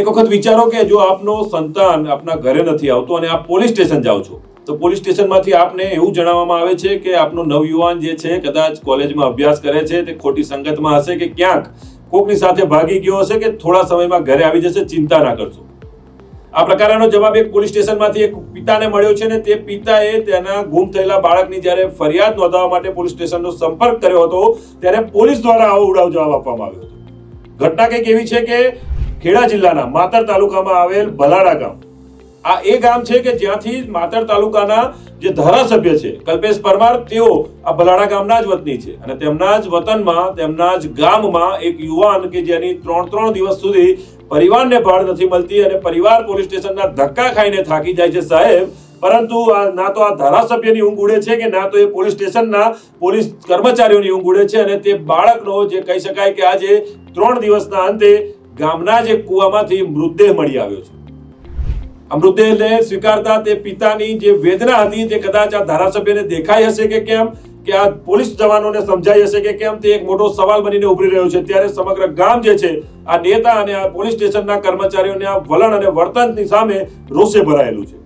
એક વખત વિચારો કે જો આપનો સંતાન આપના ઘરે નથી આવતો અને આપ પોલીસ સ્ટેશન જાઓ છો, તો પોલીસ સ્ટેશનમાંથી આપને એવું જણાવવામાં આવે છે કે આપનો નવયુવાન જે છે, કદાચ કોલેજમાં અભ્યાસ કરે છે, તે ખોટી સંગતમાં હશે કે ક્યાંક કોકની સાથે ભાગી ગયો હશે કે થોડા સમયમાં ઘરે આવી જશે, ચિંતા ના કરશો. આ પ્રકારનો જવાબ એક પોલીસ સ્ટેશનમાંથી એક પિતાને મળ્યો છે ને તે પિતાએ તેના ગુમ થયેલા બાળકની જ્યારે ફરિયાદ નોંધાવવા માટે પોલીસ સ્ટેશનનો સંપર્ક કર્યો હતો, ત્યારે પોલીસ દ્વારા આવો ઉડાવ જવાબ આપવામાં આવ્યો હતો. ઘટના કંઈક એવી છે કે ખેડા જિલ્લાના માતર તાલુકામાં આવેલ ભલાડા ગામ. આ એ ગામ છે કે જ્યાંથી માતર તાલુકાના જે ધારાસભ્ય છે, કલ્પેશ પરમાર, તેઓ આ ભલાડા ગામના જ વતની છે. અને તેમના જ વતનમાં, તેમના જ ગામમાં એક યુવાન કે જેની ત્રણ ત્રણ દિવસ સુધી પરિવારને ભાડ નથી મળતી અને પરિવાર પોલીસ સ્ટેશનના ધક્કા ખાઈને થાકી જાય છે સાહેબ. પરંતુ આ ના તો આ ધારાસભ્યની ઊંઘ ઉડે છે કે ના તો એ પોલીસ સ્ટેશનના પોલીસ કર્મચારીઓની ઊંઘ ઉડે છે અને તે બાળકનો જે કહી શકાય કે આજે ત્રણ દિવસના અંતે ગામના જે કૂવામાંથી મૃતદેહ મળી આવ્યો છે. આ મૃતદેહને સ્વીકારતા તે પિતાની જે વેદના હતી તે કદાચ આ ધારાસભ્યને દેખાઈ હશે કે કેમ, કે આ પોલીસ જવાનોને સમજાઈ હશે કે કેમ, તે એક મોટો સવાલ બનીને ઉભરી રહ્યો છે. ત્યારે સમગ્ર ગામ જે છે, આ નેતા અને આ પોલીસ સ્ટેશનના કર્મચારીઓને આ વલણ અને વર્તનની સામે રોષે ભરાયેલું છે.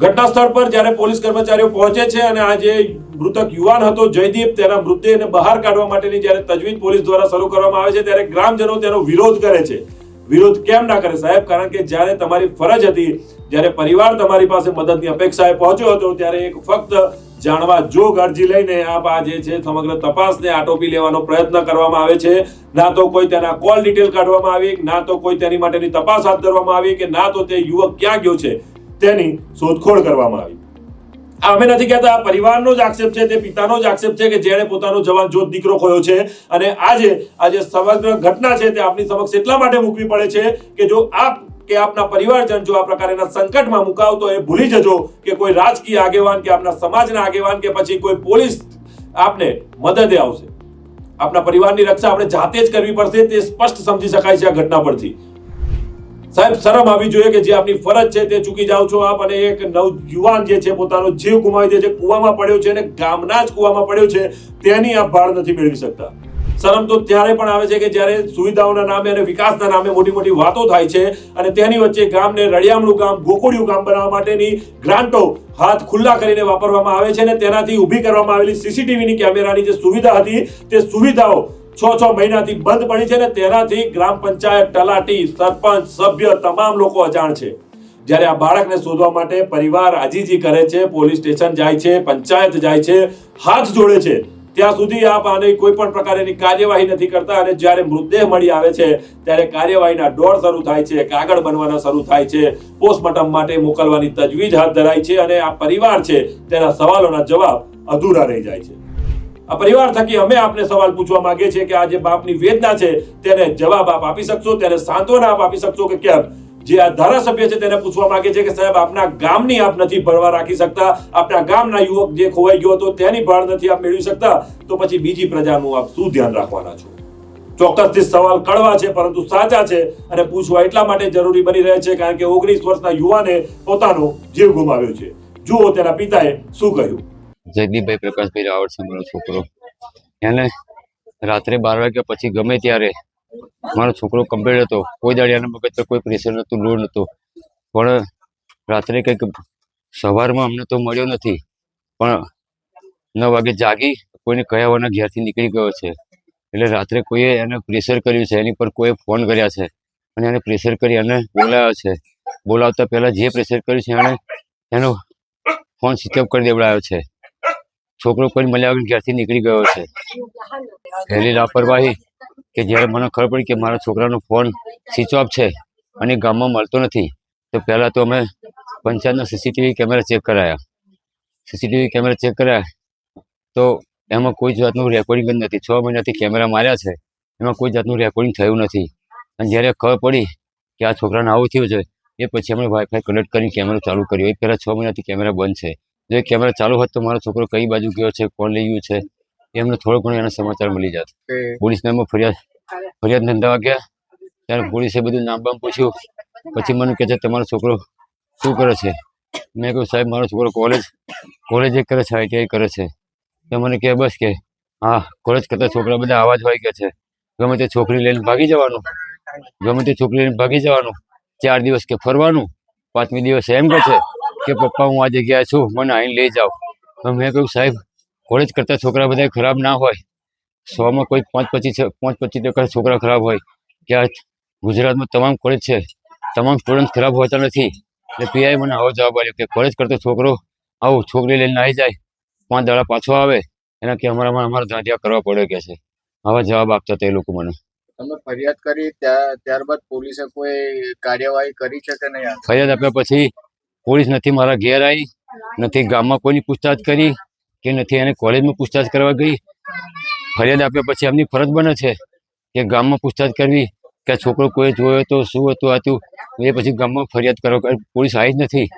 ઘટના સ્થળ પર જ્યારે પોલીસ કર્મચારીઓ પહોંચે છે અને આ જે મૃતક યુવાન હતો જયદીપ. તેના મૃતદેહને બહાર કાઢવા માટેની જ્યારે તજવીજ પોલીસ દ્વારા શરૂ કરવામાં આવે છે, ત્યારે ગ્રામજનો તેનો વિરોધ કરે છે. વિરોધ કેમ ના કરે સાહેબ? કારણ કે જ્યારે તમારી ફરજ હતી, જ્યારે પરિવાર તમારી પાસે મદદની અપેક્ષાએ પહોંચ્યો હતો, ત્યારે એક ફક્ત જાણવા જોગ અરજી લઈને આપ આ જે છે સમગ્ર તપાસને આટોપી લેવાનો પ્રયત્ન કરવામાં આવે છે. ના તો કોઈ તેના કોલ ડિટેલ કાઢવામાં આવી, ના તો કોઈ તેની માટેની તપાસ હાથ ધરવામાં આવી કે ના તો તે યુવક ક્યાં ગયો છે તેની શોધખોળ કરવામાં આવી. અમે નથી કહેતા પરિવારનો જ આક્ષેપ છે, તે પિતાનો જ આક્ષેપ છે કે જેણે પોતાનો જવાન જોત દીકરો ખોયો છે. અને આજે આજે સમગ્ર ઘટના છે તે આપની સમક્ષ એટલા માટે મૂકવી પડે છે કે જો આપ, કે આપના પરિવારજન જો આ પ્રકારના સંકટમાં મુકાવ તો એ ભૂલી જજો કે કોઈ રાજકીય આગેવાન કે આપના સમાજના આગેવાન કે પછી કોઈ પોલીસ આપને મદદે આવશે. આપના પરિવારની રક્ષા આપણે જાતે જ કરવી પડશે, તે સ્પષ્ટ સમજી શકાય છે આ ઘટના પરથી. સાહેબ, શરમ આવી જોઈએ કે જે આપની ફરજ છે તે ચૂકી જાઓ છો આપ અને એક નવ યુવાન જે છે પોતાનો જીવ ગુમાવી દે છે, કૂવામાં પડ્યો છે અને ગામના જ કૂવામાં પડ્યો છે, તેની આપ ભાળ નથી મેળવી શકતા. શરમ તો ત્યારે પણ આવે છે કે જ્યારે સુવિધાઓના નામે અને વિકાસના નામે મોટી મોટી વાતો થાય છે અને તેની વચ્ચે ગામને રળિયામણું ગામ, ગોકુળિયું ગામ બનાવવા માટેની ગ્રાન્ટો હાથ ખુલ્લા કરીને વાપરવામાં આવે છે અને તેનાથી ઊભી કરવામાં આવેલી સીસીટીવીની કેમેરાની જે સુવિધા હતી, તે સુવિધાઓ છ છ મહિનાથી બંધ પડી છે ને તેનાથી ગ્રામ પંચાયત તલાટી સરપંચ સભ્ય તમામ લોકો અજાણ છે. જ્યારે આ બાળકને શોધવા માટે પરિવાર આજીજી કરે છે, પોલીસ સ્ટેશન જાય છે, પંચાયત જાય છે, હાથ જોડે છે. ત્યાં સુધી આપ આને કોઈ પણ પ્રકારની કાર્યવાહી નથી કરતા અને જ્યારે મૃતદેહ મળી આવે છે, ત્યારે કાર્યવાહીના દોડ શરૂ થાય છે કાગળ બનવાના શરૂ થાય છે, પોસ્ટમોર્ટમ માટે મોકલવાની તજવીજ હાથ ધરાય છે અને આ પરિવાર છે તેના સવાલોના જવાબ અધૂરા રહી જાય છે. આ પરિવાર થકી અમે આપને સવાલ પૂછવા માંગીએ છીએ કે આ જે બાપની વેદના છે, તેને જવાબ આપ આપી શકશો? તેને સાંત્વના આપ આપી શકશો કે કેમ? જે આ ધારાસભ્ય છે તેને પૂછવા માંગે છે કે સાહેબ, આપના ગામની આપ નથી ભરવા રાખી શકતા? આપના ગામના યુવક જે ખોવાઈ ગયો હતો, તેની ભાળ નથી આપ મેળવી શકતા? તો પછી બીજી પ્રજાનું આપ શું ધ્યાન રાખવાના છો? ચોક્કસથી સવાલ કડવા છે, પરંતુ સાચા છે અને પૂછવા એટલા માટે જરૂરી બની રહે છે કારણ કે ઓગણીસ વર્ષના યુવાને પોતાનો જીવ ગુમાવ્યો છે. જુઓ તેના પિતાએ શું કહ્યું. જયદીપભાઈ પ્રકાશભાઈ રાવળ છે મારો છોકરો. એને રાત્રે બાર વાગ્યા પછી ગમે ત્યારે મારો છોકરો કમ્પ્લીટ હતો. કોઈ દાડિયાના મગજ પર કોઈ પ્રેશર નહોતું લોડ નહોતું. પણ રાત્રે કંઈક સવારમાં અમને તો મળ્યો નથી. પણ નવ વાગે જાગી કોઈને કયા વગરના ઘેરથી નીકળી ગયો છે. એટલે રાત્રે કોઈએ એને પ્રેશર કર્યું છે. એની પર કોઈએ ફોન કર્યા છે. અને એને પ્રેશર કરી એને બોલાવ્યો છે. બોલાવતા પહેલાં જે પ્રેશર કર્યું છે એણે એનો ફોન સ્વિચ ઓફ કરી દેવડાયો છે. છોકરો કોઈ મળ્યા વગર ઘેરથી નીકળી ગયો છે. પહેલી લાપરવાહી કે જ્યારે મને ખબર પડી કે મારા છોકરાનો ફોન સ્વિચ ઓફ છે અને ગામમાં મળતો નથી, તો પહેલાં તો અમે પંચાયતના સીસીટીવી કેમેરા ચેક કરાયા. સીસીટીવી કેમેરા ચેક કરાયા તો એમાં કોઈ જાતનું રેકોર્ડિંગ જ નથી. છ મહિનાથી કેમેરા માર્યા છે, એમાં કોઈ જાતનું રેકોર્ડિંગ થયું નથી. અને જ્યારે ખબર પડી કે આ છોકરાને આવું થયું છે, એ પછી અમે વાઈફાઈ કનેક્ટ કરીને કેમેરો ચાલુ કર્યો. એ પહેલાં છ મહિનાથી કેમેરા બંધ છે. જો કેમેરા ચાલુ હોત તો મારો છોકરો કઈ બાજુ ગયો છે કોણ લઈ ગયું છે એમને થોડો ઘણો એના સમાચાર મળી જાત. પોલીસને ને ફરિયાદ ફરિયાદ નોંધાવા ગયા ત્યારે પોલીસે બધું નામ બામ પૂછ્યું. પછી મને કહે છે તમારો છોકરો શું કરે છે? મેં કહ્યું સાહેબ મારો છોકરો કોલેજ કોલેજ એ કરે છે આઈટીઆઈ કરે છે. તો મને કહે બસ કે હા કોલેજ કરતા છોકરા બધા આવા જ હોય કે છે. ગમે તે છોકરી લઈને ભાગી જવાનું ગમે તે છોકરી લઈને ભાગી જવાનું ચાર દિવસ કે ફરવાનું પાંચમી દિવસ એમ કહે છે. કે પપ્પા હું આ જગ્યાએ છું. મને અહીં લઈ જાઓ. તો મેં કહ્યું સાહેબ કોલેજ કરતા છોકરા બધા ખરાબ ના હોય. સોમાં કોઈ પાંચ પચીસ પાંચ પચીસ ટકા છોકરા ખરાબ હોય. કે આ ગુજરાતમાં તમામ કોલેજ છે. તમામ સ્ટુડન્ટ ખરાબ હોતા નથી. એટલે પીઆઈ મને આવો જવાબ આપ્યો કે કોલેજ કરતો છોકરો આવું છોકરી લઈને આવી જાય. પાંચ દાડા પાછો આવે. એના કે અમારામાં અમારા ધાંધિયા કરવા પડે કે છે. આવા જવાબ આપતા તે લોકો મને. તમે ફરિયાદ કરી ત્યાર- ત્યારબાદ પોલીસે કોઈ કાર્યવાહી કરી છે કે નહીં? ફરિયાદ આપ્યા પછી પોલીસ નથી મારા ઘેર આવી નથી ગામમાં કોઈની પૂછતાછ કરી કે નથી એને કોલેજમાં પૂછતાછ કરવા ગઈ. ફરિયાદ આપ્યા પછી એમની ફરજ બને છે કે ગામમાં પૂછતાછ કરવી કે છોકરો કોઈ જોયો હતો શું હતું હતું. એ પછી ગામમાં ફરિયાદ કરવા પોલીસ આવી જ નથી.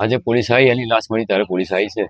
આજે પોલીસ આવી એની લાશ મળી ત્યારે પોલીસ આવી છે.